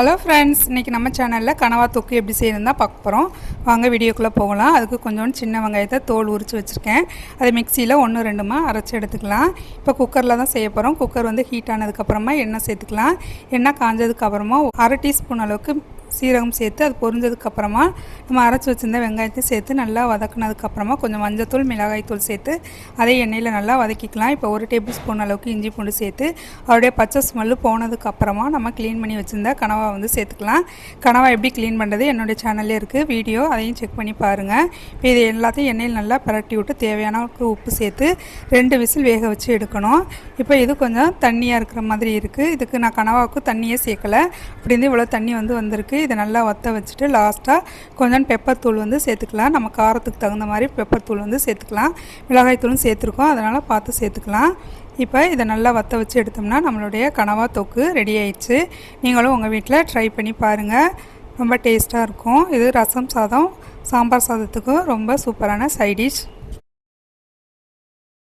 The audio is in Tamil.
ஹலோ ஃப்ரெண்ட்ஸ் இன்றைக்கி நம்ம சேனலில் கனவா தொக்கு எப்படி செய்யணும் தான் பார்க்க போகிறோம் வாங்க வீடியோக்குள்ளே போகலாம். அதுக்கு கொஞ்சோண்டு சின்ன வெங்காயத்தை தோல் உரித்து வச்சுருக்கேன். அதை மிக்சியில் ஒன்று ரெண்டுமா அரைச்சி எடுத்துக்கலாம். இப்போ குக்கரில் தான் செய்ய போகிறோம் குக்கர் வந்து ஹீட் ஆனதுக்கப்புறமா எண்ணெய் சேர்த்துக்கலாம். எண்ணெய் காஞ்சதுக்கப்புறமா அரை டீஸ்பூன் அளவுக்கு சீரகம் சேர்த்து அது பொரிஞ்சதுக்கப்புறமா நம்ம அரைச்சி வச்சுருந்த வெங்காயத்தை சேர்த்து நல்லா வதக்குனதுக்கப்புறமா கொஞ்சம் மஞ்சத்தூள் மிளகாய்த்தூள் சேர்த்து அதே எண்ணெயில் நல்லா வதக்கிக்கலாம். இப்போ ஒரு டேபிள் ஸ்பூன் அளவுக்கு இஞ்சி பூண்டு சேர்த்து அதோடைய பச்சை ஸ்மெல்லு போனதுக்கப்புறமா நம்ம க்ளீன் பண்ணி வச்சுருந்த கனவா வந்து சேர்த்துக்கலாம். கனவா எப்படி க்ளீன் பண்ணுறது என்னுடைய சேனல்லே இருக்குது வீடியோ அதையும் செக் பண்ணி பாருங்கள் இப்போ இது எல்லாத்தையும் எண்ணெயில் நல்லா பரட்டி விட்டு தேவையான அளவுக்கு உப்பு சேர்த்து ரெண்டு விசில் வேக வச்சு எடுக்கணும். இப்போ இது கொஞ்சம் தண்ணியாக இருக்கிற மாதிரி இருக்குது இதுக்கு நான் கனவாவுக்கு தண்ணியே சேர்க்கலை. அப்படி இருந்து இவ்வளோ தண்ணி வந்து வந்திருக்கு. இதை நல்லா வற்ற வச்சுட்டு லாஸ்ட்டாக கொஞ்சம் பெப்பர் தூள் வந்து சேர்த்துக்கலாம். நம்ம காரத்துக்கு தகுந்த மாதிரி பெப்பர் தூள் வந்து சேர்த்துக்கலாம். மிளகாய் தூளும் சேர்த்துருக்கோம். அதனால் பார்த்து சேர்த்துக்கலாம். இப்போ இதை நல்லா வற்ற வச்சு எடுத்தோம்னா நம்மளுடைய கனவா தொக்கு ரெடி ஆயிடுச்சு. நீங்களும் உங்கள் வீட்டில் ட்ரை பண்ணி பாருங்கள் ரொம்ப டேஸ்ட்டாக இருக்கும். இது ரசம் சாதம் சாம்பார் சாதத்துக்கும் ரொம்ப சூப்பரான சைடிஷ்